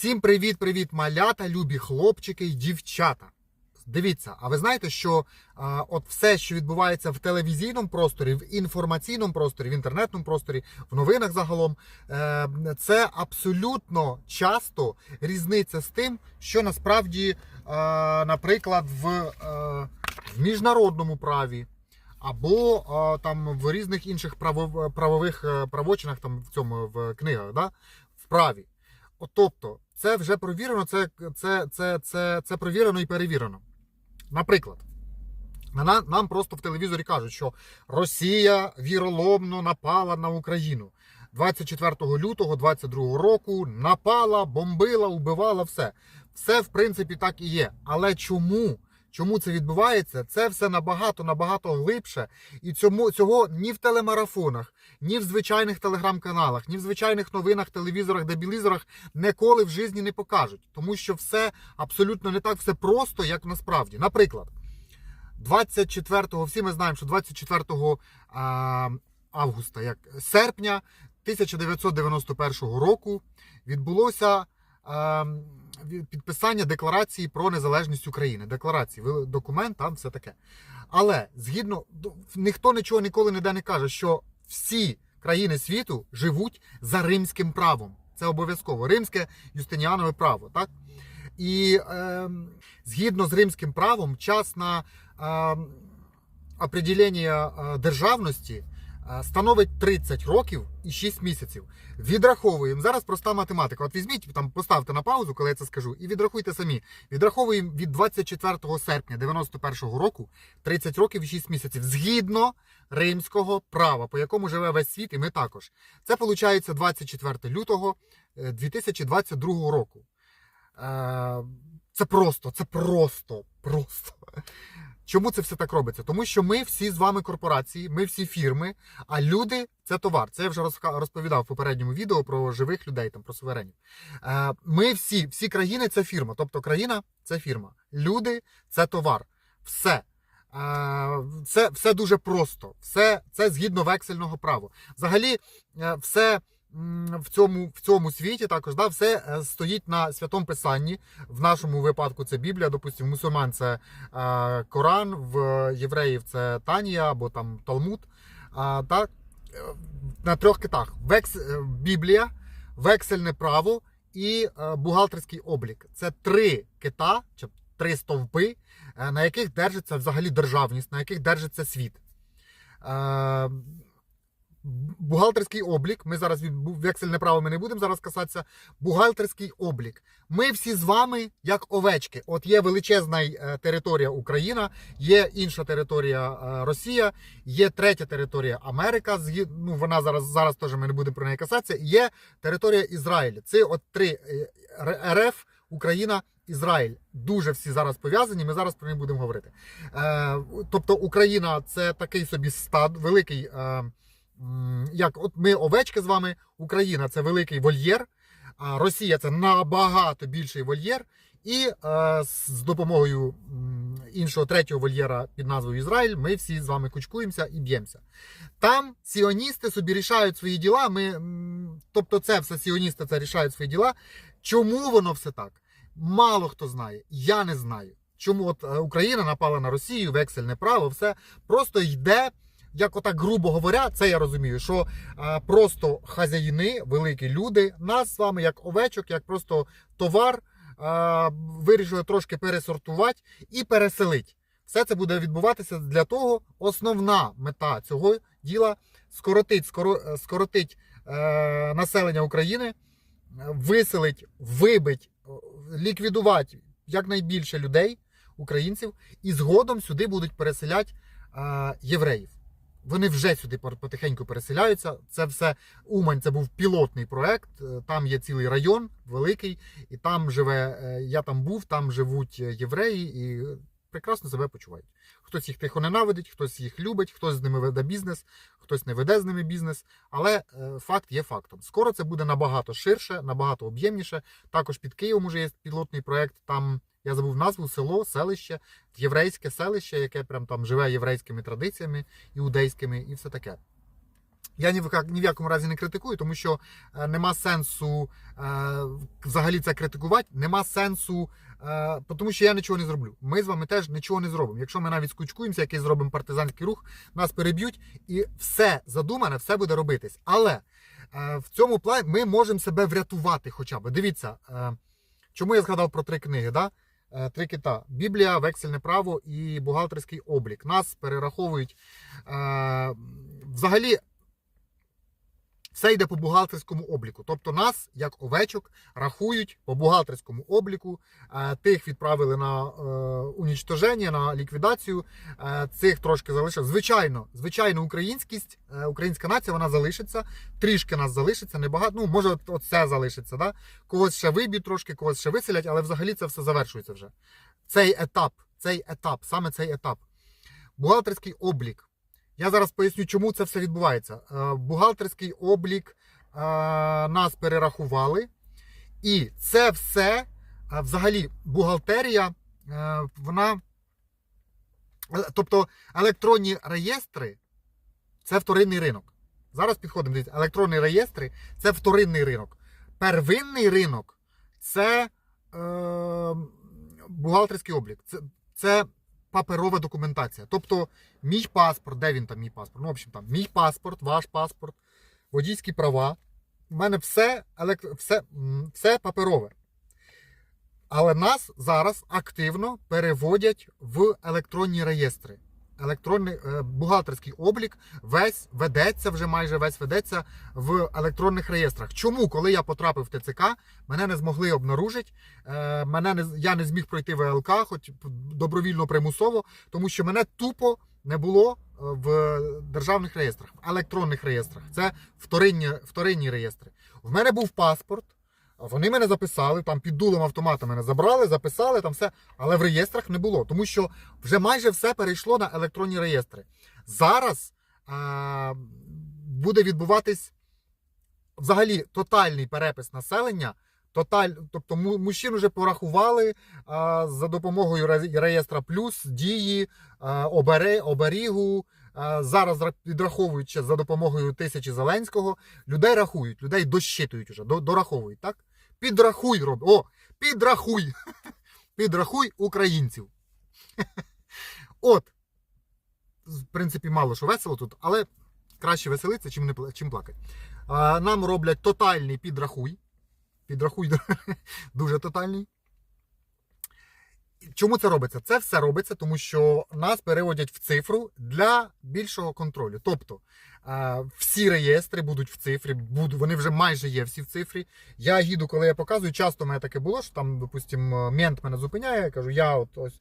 Всім привіт-привіт, малята, любі хлопчики і дівчата. Дивіться, а ви знаєте, що а, от все, що відбувається в телевізійному просторі, в інформаційному просторі, в інтернетному просторі, в новинах загалом, е, це абсолютно часто різниця з тим, що насправді, е, наприклад, в, е, в міжнародному праві. Або е, там в різних інших право- правових е, правочинах, там в цьому в книгах, да? в праві. От, тобто, це вже провірено, це, це, це, це, це провірено і перевірено. Наприклад, нам просто в телевізорі кажуть, що Росія віроломно напала на Україну. 24 лютого 22 року напала, бомбила, убивала все. Все, в принципі, так і є. Але чому? Чому це відбувається? Це все набагато набагато глибше. І цьому цього ні в телемарафонах, ні в звичайних телеграм-каналах, ні в звичайних новинах, телевізорах, дебілізорах ніколи в житті не покажуть. Тому що все абсолютно не так, все просто, як насправді. Наприклад, 24-го, всі ми знаємо, що 24 а, августа, як серпня 1991 року відбулося підписання декларації про незалежність України. Декларації, документ, там все таке. Але згідно ніхто нічого ніколи ніде не каже, що всі країни світу живуть за римським правом. Це обов'язково римське юстиніанове право, так? І е, згідно з римським правом, час на е, определення державності становить 30 років і 6 місяців. Відраховуємо зараз проста математика. От візьміть там, поставте на паузу, коли я це скажу, і відрахуйте самі. Відраховуємо від 24 серпня 91-го року 30 років і 6 місяців згідно римського права, по якому живе весь світ, і ми також. Це виходить 24 лютого е, 2022 року. Е, Це просто, це просто, просто. Чому це все так робиться? Тому що ми всі з вами корпорації, ми всі фірми, а люди це товар. Це я вже розповідав в попередньому відео про живих людей, там про суверенів. Е, Ми всі, всі країни це фірма. Тобто країна це фірма. Люди це товар. Все. Це все дуже просто. Все це згідно вексельного права. Взагалі, е, все в цьому, в цьому світі також да, все е, стоїть на святому писанні. В нашому випадку це Біблія, допустимо, мусульман це е, Коран, в євреїв це Танія або там Талмуд. А, так, е, на трьох китах: Векс, е, Біблія, вексельне право і е, бухгалтерський облік. Це три кита, чи три стовпи, е, на яких держиться взагалі державність, на яких держиться світ. Е, Бухгалтерський облік. Ми зараз від вексельне право ми не будемо зараз касатися. Бухгалтерський облік. Ми всі з вами як овечки. От є величезна е, територія Україна, є інша територія е, Росія, є третя територія Америка. Ну вона зараз зараз теж ми не будемо про неї касатися. Є територія Ізраїль. Це от три е, РФ, Україна. Ізраїль дуже всі зараз пов'язані. Ми зараз про них будемо говорити. Тобто Україна це такий собі стад, великий. Е, як от ми овечки з вами, Україна це великий вольєр, а Росія це набагато більший вольєр. І е, з допомогою іншого третього вольєра під назвою Ізраїль ми всі з вами кучкуємося і б'ємося. Там сіоністи собі рішають свої діла. Ми, тобто, це все сіоністи це рішають свої діла. Чому воно все так? Мало хто знає. Я не знаю. Чому от е, Україна напала на Росію, вексельне право, все просто йде як отак грубо говоря, це я розумію, що а, просто хазяїни, великі люди, нас з вами, як овечок, як просто товар, а, вирішили трошки пересортувати і переселити. Все це буде відбуватися для того, основна мета цього діла скоротить, скоро, е, скоротить е, населення України, е, виселить, вибить, е, ліквідувати якнайбільше людей, українців, і згодом сюди будуть переселяти е, євреїв. Вони вже сюди потихеньку переселяються. Це все Умань. Це був пілотний проект. Е, Там є цілий район великий, і там живе. е, Я там був, там живуть е, євреї і прекрасно себе почувають. Хтось їх тихо ненавидить, хтось їх любить, хтось з ними веде бізнес, хтось не веде з ними бізнес. Але факт є фактом. Скоро це буде набагато ширше, набагато об'ємніше. Також під Києвом уже є пілотний проект. Там я забув назву село, селище, єврейське селище, яке прям там живе єврейськими традиціями, іудейськими і все таке. Я ні в, ні в якому разі не критикую, тому що е, нема сенсу е, взагалі це критикувати, нема сенсу, е, тому що я нічого не зроблю. Ми з вами теж нічого не зробимо. Якщо ми навіть скучкуємося, який зробимо партизанський рух, нас переб'ють, і все задумане, все буде робитись. Але е, в цьому плані ми можемо себе врятувати хоча б. Дивіться, е, чому я згадав про три книги? Да? Е, Три кита: Біблія, вексельне право і бухгалтерський облік. Нас перераховують е, взагалі. Все йде по бухгалтерському обліку. Тобто нас, як овечок, рахують по бухгалтерському обліку. Е, Тих відправили на е, унічтоження, на ліквідацію. Е, Цих трошки залишив. Звичайно, звичайно, українськість, українська нація вона залишиться. Трішки нас залишиться, небагато. Ну, може, от, от це залишиться. Да? Когось ще виб'ють трошки, когось ще виселять, але взагалі це все завершується вже. Цей етап, цей етап, саме цей етап. Бухгалтерський облік. Я зараз поясню, чому це все відбувається. Е, Бухгалтерський облік е, нас перерахували, і це все, е, взагалі, бухгалтерія, вона. Тобто електронні реєстри це вторинний ринок. Зараз підходимо. Дивіться, електронні реєстри це вторинний ринок. Первинний ринок це е, бухгалтерський облік. Це, це паперова документація. Тобто мій паспорт, де він там, мій паспорт? Ну, в общем, там, мій паспорт, ваш паспорт, водійські права. У мене все, електро... все, все паперове. Але нас зараз активно переводять в електронні реєстри. Електронний е, бухгалтерський облік весь ведеться, вже майже весь ведеться в електронних реєстрах. Чому, коли я потрапив в ТЦК, мене не змогли обнаружити, е, мене не, я не зміг пройти ВЛК, хоч добровільно примусово, тому що мене тупо не було е, в державних реєстрах, в електронних реєстрах. Це вторинні, вторинні реєстри. В мене був паспорт. Вони мене записали, там під дулом автомата мене забрали, записали там все, але в реєстрах не було, тому що вже майже все перейшло на електронні реєстри. Зараз е, буде відбуватись взагалі тотальний перепис населення. Тоталь, тобто му- мужчин вже порахували а, за допомогою реєстра плюс, дії, а, обере, оберігу. А, зараз ра- підраховують ще за допомогою тисячі Зеленського. Людей рахують, людей дощитують уже, до- дораховують, так? Підрахуй, роб. О, підрахуй. Підрахуй українців. От. В принципі, мало що весело тут, але краще веселитися, чим, не, чим плакати. Нам роблять тотальний підрахуй. Підрахуй дуже тотальний. Чому це робиться? Це все робиться, тому що нас переводять в цифру для більшого контролю. Тобто всі реєстри будуть в цифрі, вони вже майже є всі в цифрі. Я їду, коли я показую, часто в мене таке було, що там, допустимо, мент мене зупиняє, я кажу, я от ось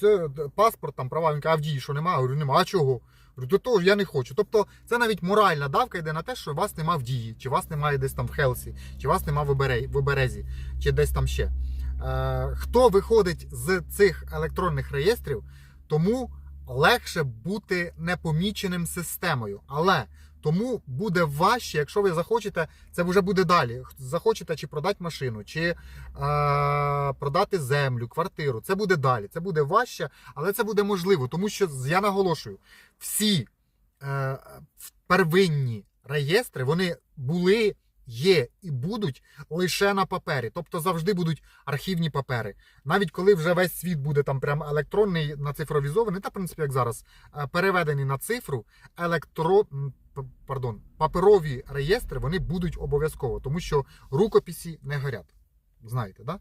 це паспорт, там права, він каже, а в дії, що немає? Говорю, нема. А чого? Говорю, до того я не хочу. Тобто це навіть моральна давка йде на те, що вас нема в дії, чи вас немає десь там в Хелсі, чи вас нема в Оберезі, чи десь там ще. Е, хто виходить з цих електронних реєстрів, тому легше бути непоміченим системою. Але тому буде важче, якщо ви захочете, це вже буде далі. Захочете чи продати машину, чи е, продати землю, квартиру. Це буде далі. Це буде важче, але це буде можливо, тому що я наголошую, всі е, первинні реєстри вони були. Є і будуть лише на папері, тобто завжди будуть архівні папери. Навіть коли вже весь світ буде там прям електронний, нацифровізований, та в принципі як зараз, е, переведений на цифру, електро... пардон, паперові реєстри вони будуть обов'язково, тому що рукописі не горять. Знаєте, да?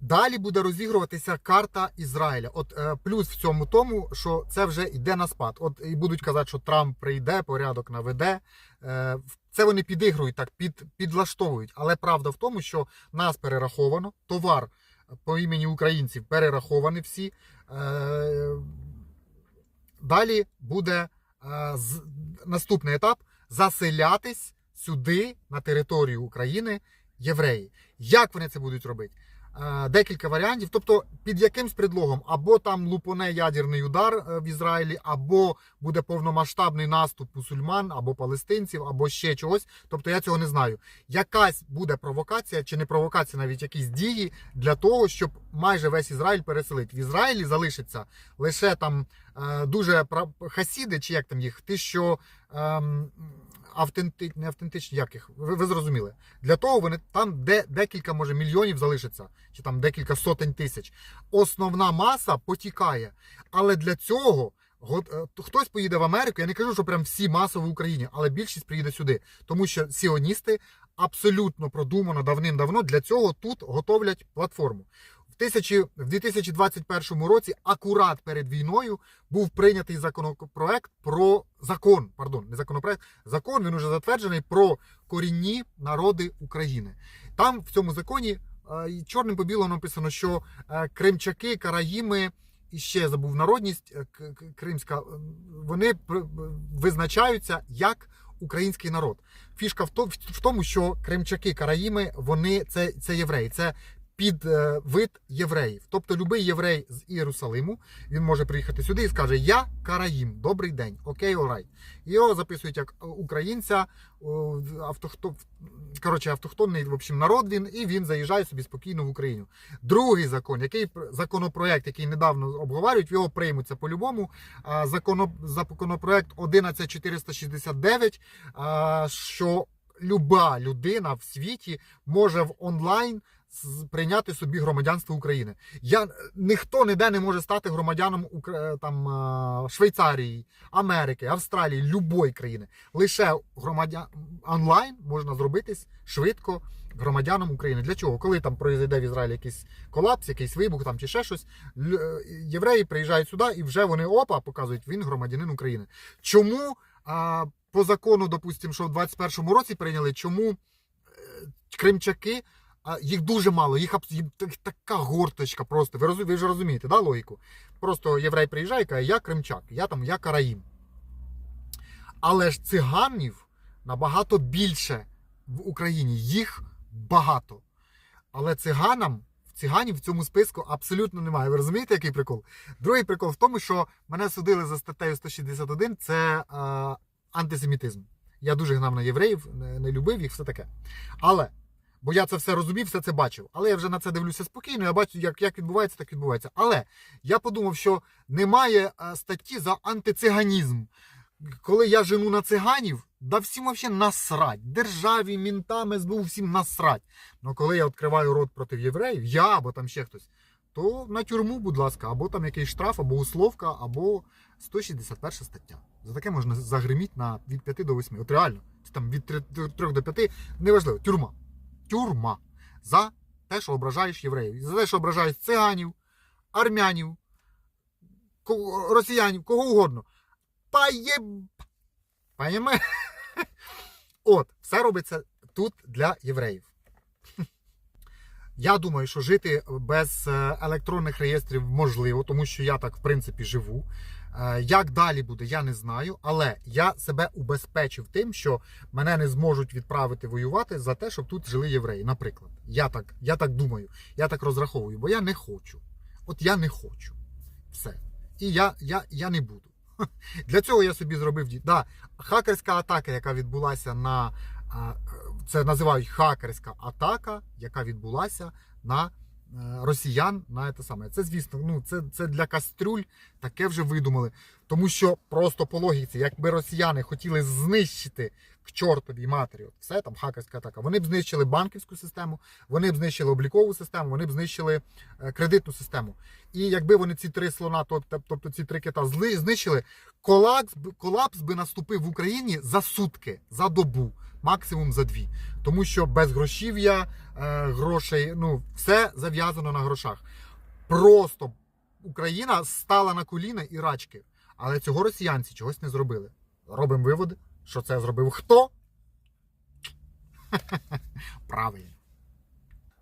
Далі буде розігруватися карта Ізраїля. От е, плюс в цьому тому, що це вже йде на спад. От і будуть казати, що Трамп прийде, порядок наведе. Е, це вони підігрують так, під, підлаштовують. Але правда в тому, що нас перераховано, товар по імені українців перераховані всі. Е, далі буде е, наступний етап заселятись сюди, на територію України, євреї. Як вони це будуть робити? Е, Декілька варіантів, тобто під якимсь предлогом, або там лупоне ядерний удар е, в Ізраїлі, або буде повномасштабний наступ мусульман, або палестинців, або ще чогось. Тобто я цього не знаю. Якась буде провокація, чи не провокація, навіть якісь дії для того, щоб майже весь Ізраїль переселить. В Ізраїлі залишиться лише там е, дуже хасіди, чи як там їх, ті, що ем, автенти... не автентичні, як їх, ви, ви зрозуміли. Для того вони там де декілька може мільйонів залишиться, чи там декілька сотень тисяч. Основна маса потікає. Але для цього го- е, хтось поїде в Америку. Я не кажу, що прям всі масово в Україні, але більшість приїде сюди, тому що сіоністи абсолютно продумано давним-давно для цього тут готовлять платформу. В, тисячі, в 2021 році, акурат перед війною, був прийнятий законопроект про закон. Пардон, не законопроект, закон він уже затверджений про корінні народи України. Там в цьому законі е, чорним по білому написано, що е, кримчаки, караїми і ще забув народність е, кримська, вони визначаються як український народ. Фішка в тому, що кримчаки, караїми, вони це, це євреї. Це під е, вид євреїв. Тобто будь-який єврей з Єрусалиму він може приїхати сюди і скаже: Я караїм, добрий день, окей, орайт. Його записують як українця, автохто... коротше, автохтонний в общем, народ він, і він заїжджає собі спокійно в Україну. Другий закон, який законопроект, який недавно обговорюють, його приймуться по-любому. Законопроект 11469, що люба людина в світі може в онлайн прийняти собі громадянство України. Я ніхто ніде не може стати громадяном там Швейцарії, Америки, Австралії, любої країни. Лише громадян онлайн можна зробитись швидко громадяном України. Для чого? Коли там произойде в Ізраїлі якийсь колапс, якийсь вибух там чи ще щось, е, євреї приїжджають сюди і вже вони опа показують, він громадянин України. Чому а, по закону, допустимо, що в 21-му році прийняли, чому е, кримчаки? А їх дуже мало, їх їм така горточка просто. Ви, розу- ви ж розумієте, да, логіку? Просто єврей приїжджає і каже, я кримчак, я там, я караїм. Але ж циганів набагато більше в Україні. Їх багато. Але циганам, циганів в цьому списку абсолютно немає. Ви розумієте, який прикол? Другий прикол в тому, що мене судили за статтею 161, це е, антисемітизм. Я дуже гнав на євреїв, не любив їх, все таке. Але. Бо я це все розумів, все це бачив. Але я вже на це дивлюся спокійно. Я бачу, як, як відбувається, так відбувається. Але я подумав, що немає е, статті за антициганізм. Коли я жену на циганів, да всім взагалі насрать. Державі, мінтам, СБУ, всім насрать. Ну коли я відкриваю рот проти євреїв, я або там ще хтось, то на тюрму, будь ласка, або там якийсь штраф, або условка, або 161 стаття. За таке можна загриміти на від 5 до 8. От реально, це там від 3 до 5, неважливо, тюрма. Тюрма. За те, що ображаєш євреїв. За те, що ображаєш циганів, армянів, росіянів, кого угодно. Паєб... Паєме? От, все робиться тут для євреїв. Я думаю, що жити без е, електронних реєстрів можливо, тому що я так в принципі живу. Е, Як далі буде, я не знаю. Але я себе убезпечив тим, що мене не зможуть відправити воювати за те, щоб тут жили євреї. Наприклад, я так, я так думаю, я так розраховую, бо я не хочу. От я не хочу. Все. І я, я, я не буду. Для цього я собі зробив да, хакерська атака, яка відбулася на це називають хакерська атака, яка відбулася на е, росіян на те саме. Це, звісно, ну це, це для кастрюль таке вже видумали. Тому що просто по логіці, якби росіяни хотіли знищити к чортовій матері, от все там хакерська атака, вони б знищили банківську систему, вони б знищили облікову систему, вони б знищили е, кредитну систему. І якби вони ці три слона, тобто, ці три кита зли- знищили, колапс, колапс би наступив в Україні за сутки, за добу, максимум за дві. Тому що без грошів'я, е, грошей, ну все зав'язано на грошах. Просто Україна стала на коліна і рачки. Але цього росіянці чогось не зробили. Робимо виводи, що це зробив хто? Правильно.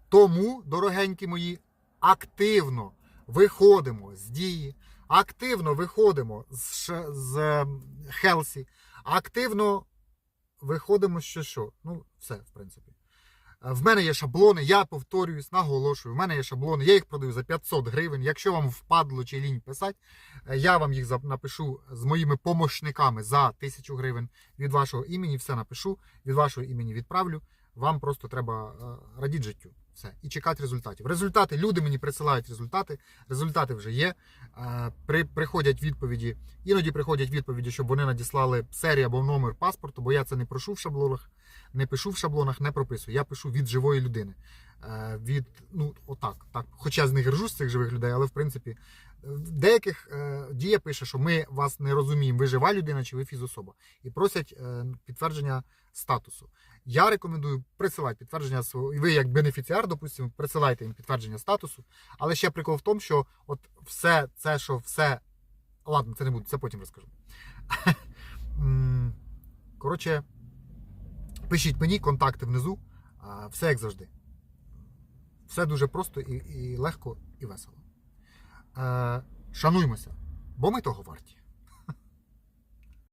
Тому, дорогенькі мої, активно виходимо з дії, активно виходимо з, з ем, Хелсі, активно виходимо що що. Ну, все, в принципі. Е, В мене є шаблони, я повторююсь, наголошую. В мене є шаблони, я їх продаю за 500 гривень. Якщо вам впадло чи лінь писати, е, я вам їх напишу з моїми помощниками за 1000 гривень від вашого імені. Все напишу, від вашого імені відправлю. Вам просто треба е, радіти життю. Все. І чекати результатів. Результати, люди мені присилають результати. Результати вже є. При, приходять відповіді. Іноді приходять відповіді, щоб вони надіслали серію або номер паспорту, бо я це не прошу в шаблонах, не пишу в шаблонах, не прописую. Я пишу від живої людини. Е, Від, ну, отак. Так. Хоча з них ржу з цих живих людей, але в принципі, е, в деяких е, дія пише, що ми вас не розуміємо, ви жива людина чи ви фізособа. І просять е, підтвердження статусу. Я рекомендую присилати підтвердження свого. Ви, як бенефіціар, допустимо, присилайте їм підтвердження статусу. Але ще прикол в тому, що от все це, що все. Ладно, це не буду, це потім розкажу. Коротше, пишіть мені контакти внизу. Все як завжди. Все дуже просто і, і легко, і весело. Е, шануймося, бо ми того варті.